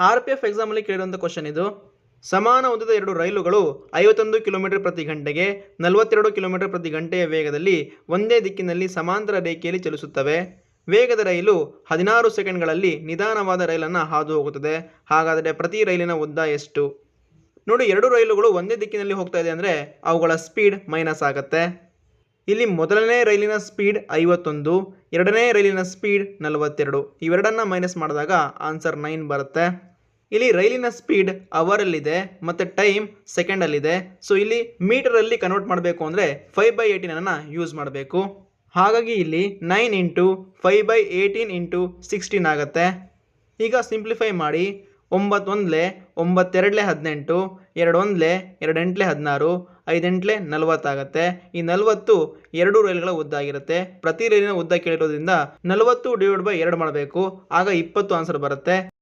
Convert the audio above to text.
R P F ಎಕ್ಸಾಮಲ್ಲಿ ಕೇಳಿರುವಂಥ question ಇದು. ಸಮಾನ ಉದ್ದದ ಎರಡು ರೈಲುಗಳು ಐವತ್ತೊಂದು ಕಿಲೋಮೀಟರ್ ಪ್ರತಿ ಗಂಟೆಗೆ, ನಲವತ್ತೆರಡು ಕಿಲೋಮೀಟರ್ ಪ್ರತಿ ಗಂಟೆಯ ವೇಗದಲ್ಲಿ ಒಂದೇ ದಿಕ್ಕಿನಲ್ಲಿ ಸಮಾಂತರ ರೇಖೆಯಲ್ಲಿ ಚಲಿಸುತ್ತವೆ. ವೇಗದ ರೈಲು ಹದಿನಾರು ಸೆಕೆಂಡ್ಗಳಲ್ಲಿ ನಿಧಾನವಾದ ರೈಲನ್ನು ಹಾದು ಹೋಗುತ್ತದೆ ಹಾಗಾದರೆ ಪ್ರತಿ ರೈಲಿನ ಉದ್ದ ಎಷ್ಟು? ನೋಡಿ, ಎರಡು ರೈಲುಗಳು ಒಂದೇ ದಿಕ್ಕಿನಲ್ಲಿ ಹೋಗ್ತಾ ಇದೆ ಅಂದರೆ ಅವುಗಳ ಸ್ಪೀಡ್ ಮೈನಸ್ ಆಗುತ್ತೆ. ಇಲ್ಲಿ ಮೊದಲನೇ ರೈಲಿನ ಸ್ಪೀಡ್ ಐವತ್ತೊಂದು, ಎರಡನೇ ರೈಲಿನ ಸ್ಪೀಡ್ ನಲವತ್ತೆರಡು. ಇವೆರಡನ್ನ ಮೈನಸ್ ಮಾಡಿದಾಗ ಆನ್ಸರ್ ನೈನ್ ಬರುತ್ತೆ. ಇಲ್ಲಿ ರೈಲಿನ ಸ್ಪೀಡ್ ಅವರಲ್ಲಿದೆ ಮತ್ತು ಟೈಮ್ ಸೆಕೆಂಡಲ್ಲಿದೆ ಸೊ ಇಲ್ಲಿ ಮೀಟರಲ್ಲಿ ಕನ್ವರ್ಟ್ ಮಾಡಬೇಕು ಅಂದರೆ ಫೈವ್ ಬೈ ಏಯ್ಟೀನನ್ನು ಯೂಸ್ ಮಾಡಬೇಕು. ಹಾಗಾಗಿ ಇಲ್ಲಿ nine into five by eighteen into sixteen ಆಗುತ್ತೆ. ಈಗ ಸಿಂಪ್ಲಿಫೈ ಮಾಡಿ. ಒಂಬತ್ತೊಂದಲೆ ಒಂಬತ್ತೆರಡಲೆ ಹದಿನೆಂಟು ಎರಡು ಒಂದಲೆ ಎರಡು ಎಂಟ್ಲೆ ಹದಿನಾರು ಐದೆಂಟ್ಲೆ ನಲವತ್ತಾಗತ್ತೆ. ಈ ನಲವತ್ತು ಎರಡು ರೈಲುಗಳ ಉದ್ದ ಆಗಿರುತ್ತೆ. ಪ್ರತಿ ರೈಲಿನ ಉದ್ದ ಕೇಳಿರೋದ್ರಿಂದ ನಲವತ್ತು ಡಿವೈಡ್ ಬೈ ಎರಡು ಮಾಡಬೇಕು. ಆಗ ಇಪ್ಪತ್ತು ಆನ್ಸರ್ ಬರುತ್ತೆ.